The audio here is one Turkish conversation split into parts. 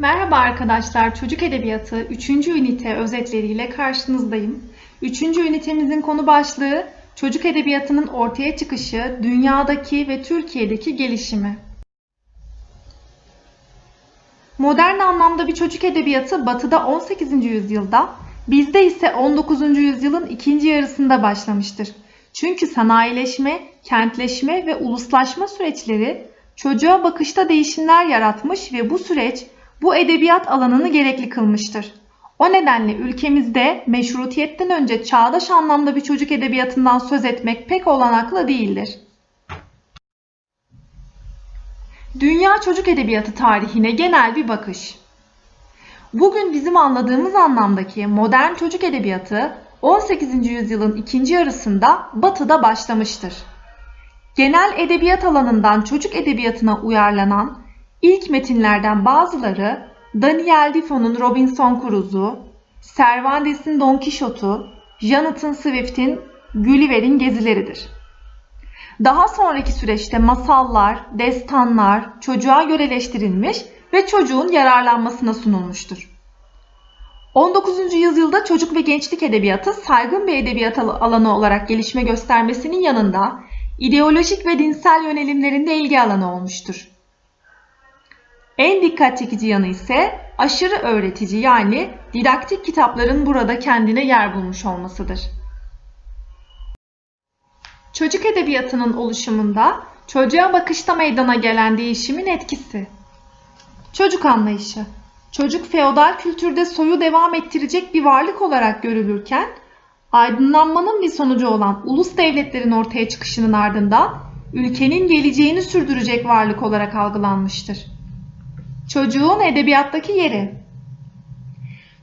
Merhaba arkadaşlar, Çocuk Edebiyatı 3. ünite özetleriyle karşınızdayım. 3. ünitemizin konu başlığı Çocuk Edebiyatı'nın ortaya çıkışı, dünyadaki ve Türkiye'deki gelişimi. Modern anlamda bir çocuk edebiyatı Batı'da 18. yüzyılda, bizde ise 19. yüzyılın ikinci yarısında başlamıştır. Çünkü sanayileşme, kentleşme ve uluslaşma süreçleri çocuğa bakışta değişimler yaratmış ve bu süreç bu edebiyat alanını gerekli kılmıştır. O nedenle ülkemizde meşrutiyetten önce çağdaş anlamda bir çocuk edebiyatından söz etmek pek olanaklı değildir. Dünya çocuk edebiyatı tarihine genel bir bakış. Bugün bizim anladığımız anlamdaki modern çocuk edebiyatı 18. yüzyılın ikinci yarısında Batı'da başlamıştır. Genel edebiyat alanından çocuk edebiyatına uyarlanan ilk metinlerden bazıları Daniel Defoe'nun Robinson Crusoe'u, Cervantes'in Don Quixote'u, Jonathan Swift'in Gulliver'in gezileridir. Daha sonraki süreçte masallar, destanlar çocuğa göreleştirilmiş ve çocuğun yararlanmasına sunulmuştur. 19. yüzyılda çocuk ve gençlik edebiyatı saygın bir edebiyat alanı olarak gelişme göstermesinin yanında ideolojik ve dinsel yönelimlerinde ilgi alanı olmuştur. En dikkat çekici yanı ise aşırı öğretici yani didaktik kitapların burada kendine yer bulmuş olmasıdır. Çocuk edebiyatının oluşumunda çocuğa bakışta meydana gelen değişimin etkisi. Çocuk anlayışı. Çocuk feodal kültürde soyu devam ettirecek bir varlık olarak görülürken, aydınlanmanın bir sonucu olan ulus devletlerin ortaya çıkışının ardından ülkenin geleceğini sürdürecek varlık olarak algılanmıştır. Çocuğun edebiyattaki yeri.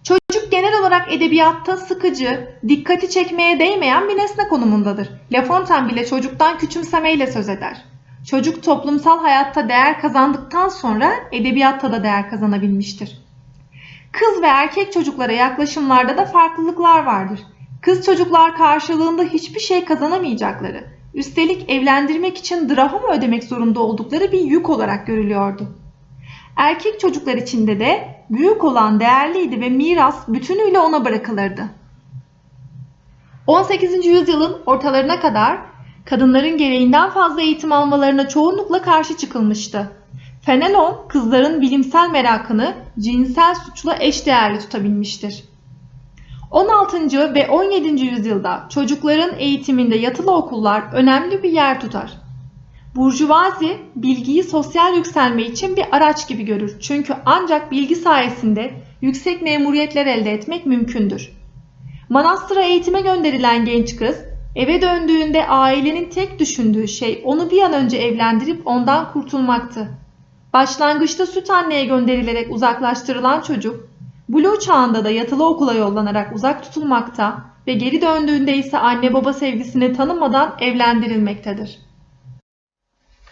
Çocuk genel olarak edebiyatta sıkıcı, dikkati çekmeye değmeyen bir nesne konumundadır. La Fontaine bile çocuktan küçümsemeyle söz eder. Çocuk toplumsal hayatta değer kazandıktan sonra edebiyatta da değer kazanabilmiştir. Kız ve erkek çocuklara yaklaşımlarda da farklılıklar vardır. Kız çocuklar karşılığında hiçbir şey kazanamayacakları, üstelik evlendirmek için drahma ödemek zorunda oldukları bir yük olarak görülüyordu. Erkek çocuklar içinde de büyük olan değerliydi ve miras bütünüyle ona bırakılırdı. 18. yüzyılın ortalarına kadar kadınların gereğinden fazla eğitim almalarına çoğunlukla karşı çıkılmıştı. Fenelon kızların bilimsel merakını cinsel suçla eşdeğerli tutabilmiştir. 16. ve 17. yüzyılda çocukların eğitiminde yatılı okullar önemli bir yer tutar. Burjuvazi bilgiyi sosyal yükselme için bir araç gibi görür. Çünkü ancak bilgi sayesinde yüksek memuriyetler elde etmek mümkündür. Manastıra eğitime gönderilen genç kız eve döndüğünde ailenin tek düşündüğü şey onu bir an önce evlendirip ondan kurtulmaktı. Başlangıçta süt anneye gönderilerek uzaklaştırılan çocuk, Blue çağında da yatılı okula yollanarak uzak tutulmakta ve geri döndüğünde ise anne baba sevgisini tanımadan evlendirilmektedir.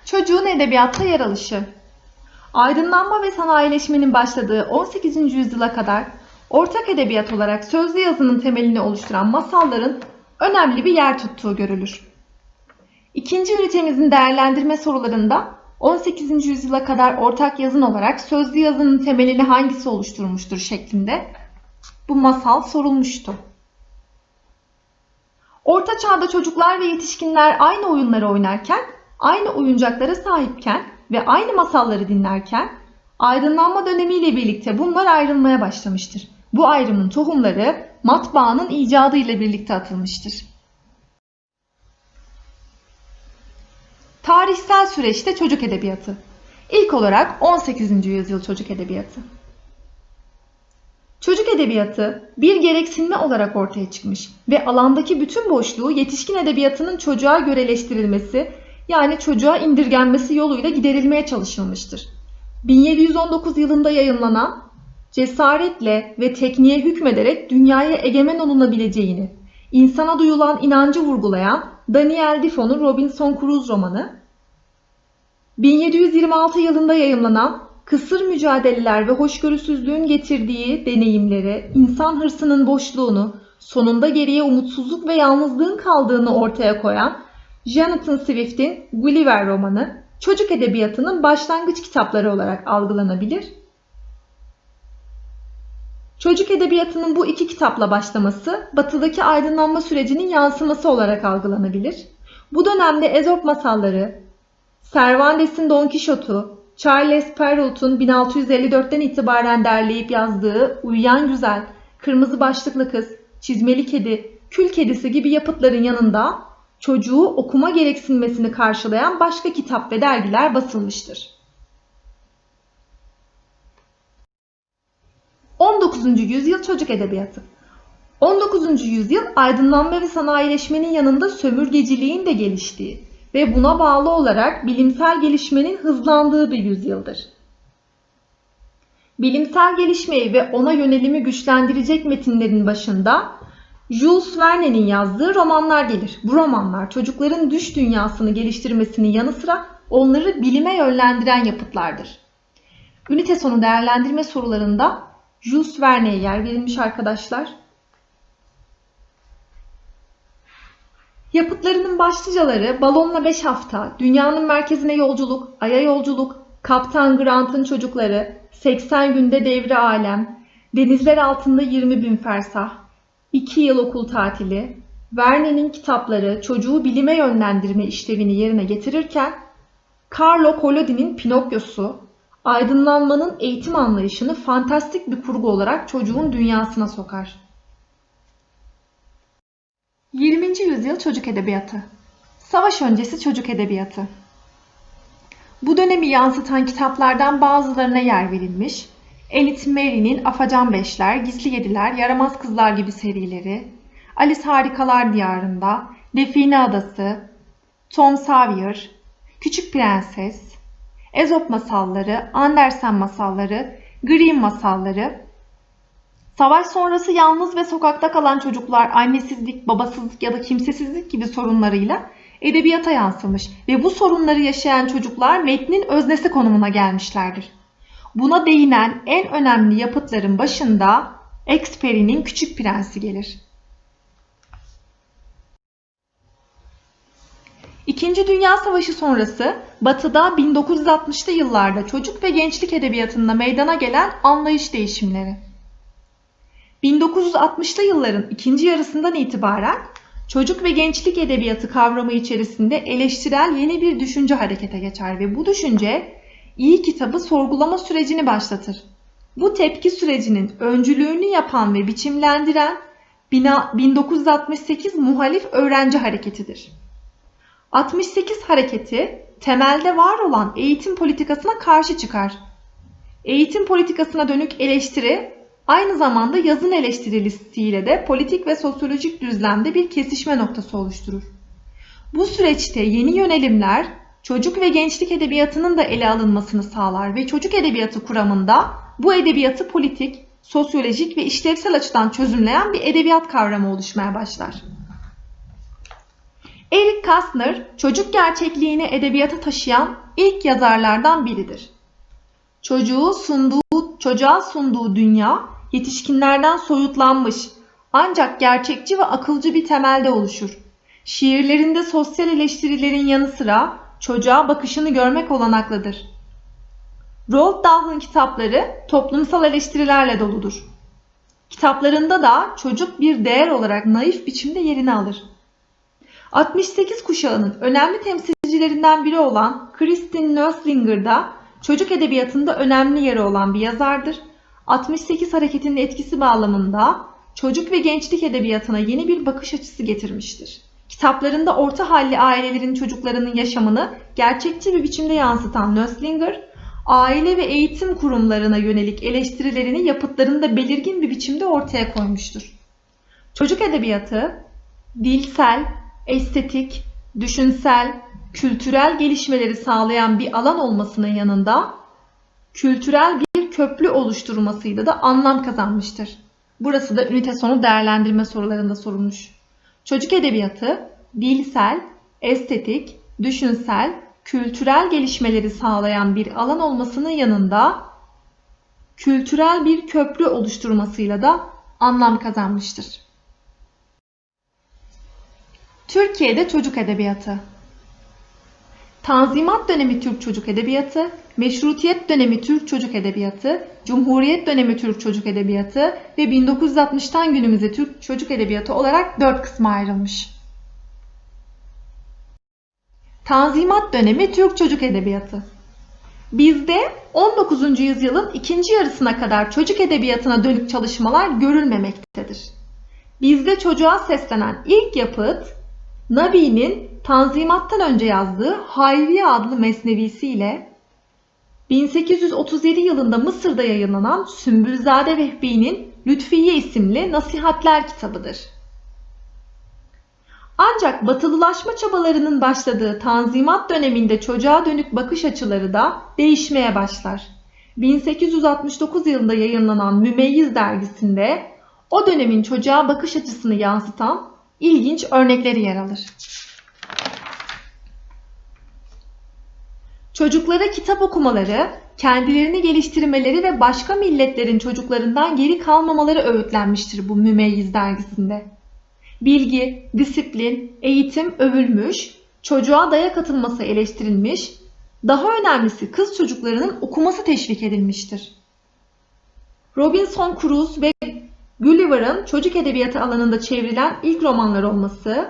Çocuğun edebiyatta yer alışı Aydınlanma ve sanayileşmenin başladığı 18. yüzyıla kadar ortak edebiyat olarak sözlü yazının temelini oluşturan masalların önemli bir yer tuttuğu görülür. İkinci ünitemizin değerlendirme sorularında 18. yüzyıla kadar ortak yazın olarak sözlü yazının temelini hangisi oluşturmuştur şeklinde bu masal sorulmuştu. Orta çağda çocuklar ve yetişkinler aynı oyunları oynarken aynı oyuncaklara sahipken ve aynı masalları dinlerken aydınlanma dönemiyle birlikte bunlar ayrılmaya başlamıştır. Bu ayrımın tohumları matbaanın icadı ile birlikte atılmıştır. Tarihsel süreçte çocuk edebiyatı. İlk olarak 18. yüzyıl çocuk edebiyatı. Çocuk edebiyatı bir gereksinme olarak ortaya çıkmış ve alandaki bütün boşluğu yetişkin edebiyatının çocuğa göreleştirilmesi yani çocuğa indirgenmesi yoluyla giderilmeye çalışılmıştır. 1719 yılında yayınlanan cesaretle ve tekniğe hükmederek dünyaya egemen olunabileceğini, insana duyulan inancı vurgulayan Daniel Defoe'nun Robinson Crusoe romanı, 1726 yılında yayımlanan kısır mücadeleler ve hoşgörüsüzlüğün getirdiği deneyimleri, insan hırsının boşluğunu, sonunda geriye umutsuzluk ve yalnızlığın kaldığını ortaya koyan Jonathan Swift'in Gulliver romanı çocuk edebiyatının başlangıç kitapları olarak algılanabilir Çocuk edebiyatının bu iki kitapla başlaması, batıdaki aydınlanma sürecinin yansıması olarak algılanabilir. Bu dönemde Ezop masalları, Cervantes'in Don Quixote'u, Charles Perrault'un 1654'ten itibaren derleyip yazdığı Uyuyan Güzel, Kırmızı Başlıklı Kız, Çizmeli Kedi, Kül Kedisi gibi yapıtların yanında çocuğu okuma gereksinmesini karşılayan başka kitap ve dergiler basılmıştır. 19. yüzyıl çocuk edebiyatı 19. yüzyıl aydınlanma ve sanayileşmenin yanında sömürgeciliğin de geliştiği ve buna bağlı olarak bilimsel gelişmenin hızlandığı bir yüzyıldır. Bilimsel gelişmeyi ve ona yönelimi güçlendirecek metinlerin başında Jules Verne'nin yazdığı romanlar gelir. Bu romanlar çocukların düş dünyasını geliştirmesinin yanı sıra onları bilime yönlendiren yapıtlardır. Ünite sonu değerlendirme sorularında Jules Verne'ye yer verilmiş arkadaşlar. Yapıtlarının başlıcaları Balonla 5 Hafta, Dünyanın Merkezine Yolculuk, Ay'a Yolculuk, Kaptan Grant'ın Çocukları, 80 Günde Devri Alem, Denizler Altında 20 Bin Fersah, 2 Yıl Okul Tatili, Verne'nin kitapları çocuğu bilime yönlendirme işlevini yerine getirirken, Carlo Collodi'nin Pinokyo'su, aydınlanmanın eğitim anlayışını fantastik bir kurgu olarak çocuğun dünyasına sokar. 20. yüzyıl çocuk edebiyatı. Savaş öncesi çocuk edebiyatı. Bu dönemi yansıtan kitaplardan bazılarına yer verilmiş. Elit Mary'nin Afacan Beşler, Gizli Yediler, Yaramaz Kızlar gibi serileri, Alice Harikalar Diyarında, Define Adası, Tom Sawyer, Küçük Prenses, Ezop masalları, Andersen masalları, Grimm masalları, Savaş sonrası yalnız ve sokakta kalan çocuklar annesizlik, babasızlık ya da kimsesizlik gibi sorunlarıyla edebiyata yansımış ve bu sorunları yaşayan çocuklar metnin öznesi konumuna gelmişlerdir. Buna değinen en önemli yapıtların başında Exupéry'nin Küçük Prensi gelir. İkinci Dünya Savaşı sonrası Batı'da 1960'lı yıllarda çocuk ve gençlik edebiyatında meydana gelen anlayış değişimleri. 1960'lı yılların ikinci yarısından itibaren çocuk ve gençlik edebiyatı kavramı içerisinde eleştirel yeni bir düşünce harekete geçer ve bu düşünce iyi kitabı sorgulama sürecini başlatır. Bu tepki sürecinin öncülüğünü yapan ve biçimlendiren 1968 muhalif öğrenci hareketidir. 68 hareketi temelde var olan eğitim politikasına karşı çıkar. Eğitim politikasına dönük eleştiri aynı zamanda yazın eleştirisiyle de politik ve sosyolojik düzlemde bir kesişme noktası oluşturur. Bu süreçte yeni yönelimler çocuk ve gençlik edebiyatının da ele alınmasını sağlar ve çocuk edebiyatı kuramında bu edebiyatı politik, sosyolojik ve işlevsel açıdan çözümleyen bir edebiyat kavramı oluşmaya başlar. Eric Kastner, çocuk gerçekliğini edebiyata taşıyan ilk yazarlardan biridir. Çocuğu sunduğu, çocuğa sunduğu dünya yetişkinlerden soyutlanmış ancak gerçekçi ve akılcı bir temelde oluşur. Şiirlerinde sosyal eleştirilerin yanı sıra çocuğa bakışını görmek olanaklıdır. Roald Dahl'ın kitapları toplumsal eleştirilerle doludur. Kitaplarında da çocuk bir değer olarak naif biçimde yerini alır. 68 kuşağının önemli temsilcilerinden biri olan Kristin Nöslinger da çocuk edebiyatında önemli yeri olan bir yazardır. 68 hareketinin etkisi bağlamında çocuk ve gençlik edebiyatına yeni bir bakış açısı getirmiştir. Kitaplarında orta halli ailelerin çocuklarının yaşamını gerçekçi bir biçimde yansıtan Nöslinger, aile ve eğitim kurumlarına yönelik eleştirilerini yapıtlarında belirgin bir biçimde ortaya koymuştur. Çocuk edebiyatı, dilsel, estetik, düşünsel, kültürel gelişmeleri sağlayan bir alan olmasının yanında kültürel bir köprü oluşturmasıyla da anlam kazanmıştır. Burası da ünite sonu değerlendirme sorularında sorulmuş. Çocuk edebiyatı dilsel, estetik, düşünsel, kültürel gelişmeleri sağlayan bir alan olmasının yanında kültürel bir köprü oluşturmasıyla da anlam kazanmıştır. Türkiye'de çocuk edebiyatı Tanzimat dönemi Türk çocuk edebiyatı, Meşrutiyet dönemi Türk çocuk edebiyatı, Cumhuriyet dönemi Türk çocuk edebiyatı ve 1960'tan günümüze Türk çocuk edebiyatı olarak dört kısma ayrılmış. Tanzimat dönemi Türk çocuk edebiyatı. Bizde 19. yüzyılın ikinci yarısına kadar çocuk edebiyatına dönük çalışmalar görülmemektedir. Bizde çocuğa seslenen ilk yapıt Nabi'nin Tanzimat'tan önce yazdığı Hayriye adlı mesnevisi ile 1837 yılında Mısır'da yayınlanan Sümbülzade Vehbi'nin Lütfiye isimli nasihatler kitabıdır. Ancak batılılaşma çabalarının başladığı Tanzimat döneminde çocuğa dönük bakış açıları da değişmeye başlar. 1869 yılında yayınlanan Mümeyyiz dergisinde o dönemin çocuğa bakış açısını yansıtan ilginç örnekleri yer alır. Çocuklara kitap okumaları, kendilerini geliştirmeleri ve başka milletlerin çocuklarından geri kalmamaları öğütlenmiştir bu Mümeyyiz dergisinde. Bilgi, disiplin, eğitim övülmüş, çocuğa dayak atılması eleştirilmiş, daha önemlisi kız çocuklarının okuması teşvik edilmiştir. Robinson Crusoe ve Gulliver'ın çocuk edebiyatı alanında çevrilen ilk romanlar olması,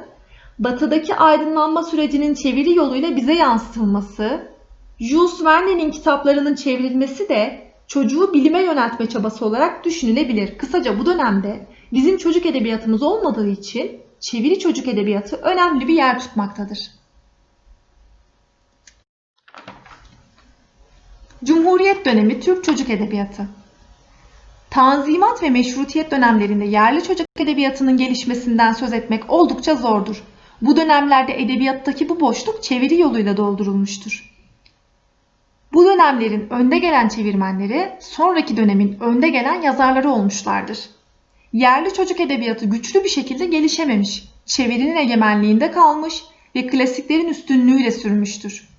batıdaki aydınlanma sürecinin çeviri yoluyla bize yansıtılması, Jules Verne'nin kitaplarının çevrilmesi de çocuğu bilime yöneltme çabası olarak düşünülebilir. Kısaca bu dönemde bizim çocuk edebiyatımız olmadığı için çeviri çocuk edebiyatı önemli bir yer tutmaktadır. Cumhuriyet dönemi Türk çocuk edebiyatı Tanzimat ve meşrutiyet dönemlerinde yerli çocuk edebiyatının gelişmesinden söz etmek oldukça zordur. Bu dönemlerde edebiyattaki bu boşluk çeviri yoluyla doldurulmuştur. Bu dönemlerin önde gelen çevirmenleri sonraki dönemin önde gelen yazarları olmuşlardır. Yerli çocuk edebiyatı güçlü bir şekilde gelişememiş, çevirinin egemenliğinde kalmış ve klasiklerin üstünlüğüyle sürmüştür.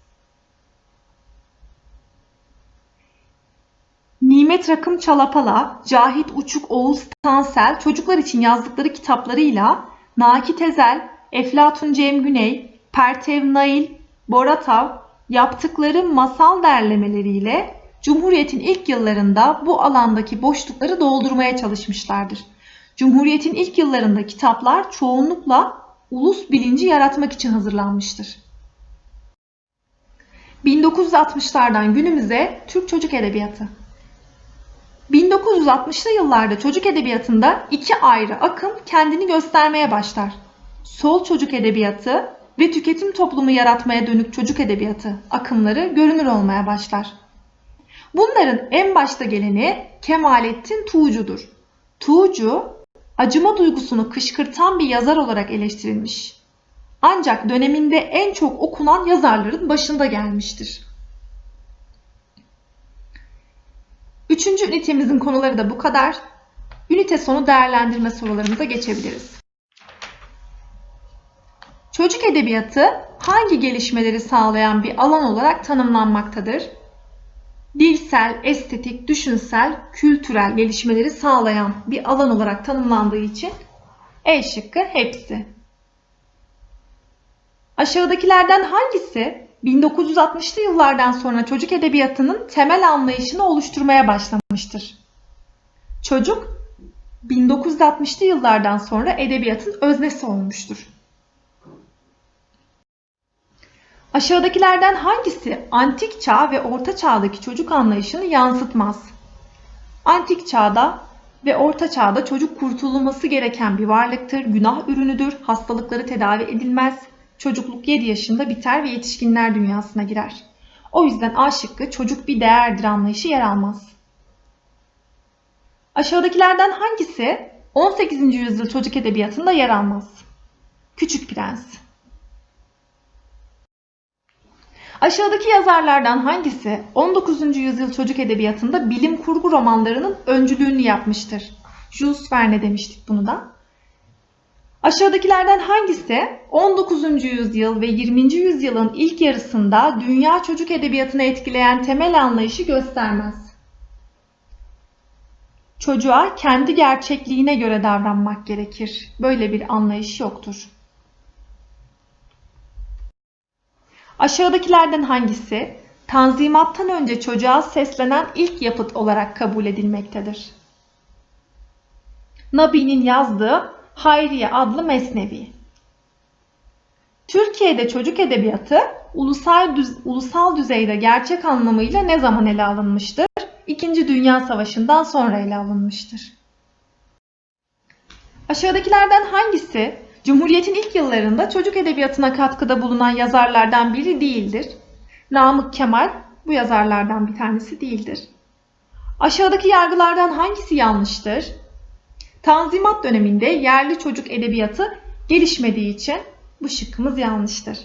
Nimet Rakım Çalapala, Cahit Uçuk Oğuz Tansel çocuklar için yazdıkları kitaplarıyla Naki Tezel, Eflatun Cem Güney, Pertev Nail, Boratav yaptıkları masal derlemeleriyle Cumhuriyet'in ilk yıllarında bu alandaki boşlukları doldurmaya çalışmışlardır. Cumhuriyet'in ilk yıllarında kitaplar çoğunlukla ulus bilinci yaratmak için hazırlanmıştır. 1960'lardan günümüze Türk Çocuk Edebiyatı 1960'lı yıllarda çocuk edebiyatında iki ayrı akım kendini göstermeye başlar. Sol çocuk edebiyatı ve tüketim toplumu yaratmaya dönük çocuk edebiyatı akımları görünür olmaya başlar. Bunların en başta geleni Kemalettin Tuğcu'dur. Tuğcu, acıma duygusunu kışkırtan bir yazar olarak eleştirilmiş. Ancak döneminde en çok okunan yazarların başında gelmiştir. Üçüncü ünitemizin konuları da bu kadar. Ünite sonu değerlendirme sorularımıza geçebiliriz. Çocuk edebiyatı hangi gelişmeleri sağlayan bir alan olarak tanımlanmaktadır? Dilsel, estetik, düşünsel, kültürel gelişmeleri sağlayan bir alan olarak tanımlandığı için E şıkkı hepsi. Aşağıdakilerden hangisi 1960'lı yıllardan sonra çocuk edebiyatının temel anlayışını oluşturmaya başlamıştır? Çocuk 1960'lı yıllardan sonra edebiyatın öznesi olmuştur. Aşağıdakilerden hangisi antik çağ ve orta çağdaki çocuk anlayışını yansıtmaz? Antik çağda ve orta çağda çocuk kurtulması gereken bir varlıktır, günah ürünüdür, hastalıkları tedavi edilmez, çocukluk 7 yaşında biter ve yetişkinler dünyasına girer. O yüzden A şıkkı çocuk bir değerdir anlayışı yer almaz. Aşağıdakilerden hangisi 18. yüzyıl çocuk edebiyatında yer almaz? Küçük Prens Aşağıdaki yazarlardan hangisi 19. yüzyıl çocuk edebiyatında bilim kurgu romanlarının öncülüğünü yapmıştır? Jules Verne demiştik bunu da. Aşağıdakilerden hangisi 19. yüzyıl ve 20. yüzyılın ilk yarısında dünya çocuk edebiyatını etkileyen temel anlayışı göstermez? Çocuğa kendi gerçekliğine göre davranmak gerekir. Böyle bir anlayış yoktur. Aşağıdakilerden hangisi Tanzimattan önce çocuğa seslenen ilk yapıt olarak kabul edilmektedir? Nabi'nin yazdığı Hayriye adlı mesnevi. Türkiye'de çocuk edebiyatı ulusal, düz- ulusal düzeyde gerçek anlamıyla ne zaman ele alınmıştır? İkinci Dünya Savaşı'ndan sonra ele alınmıştır. Aşağıdakilerden hangisi Cumhuriyet'in ilk yıllarında çocuk edebiyatına katkıda bulunan yazarlardan biri değildir? Namık Kemal bu yazarlardan bir tanesi değildir. Aşağıdaki yargılardan hangisi yanlıştır? Tanzimat döneminde yerli çocuk edebiyatı gelişmediği için bu şıkkımız yanlıştır.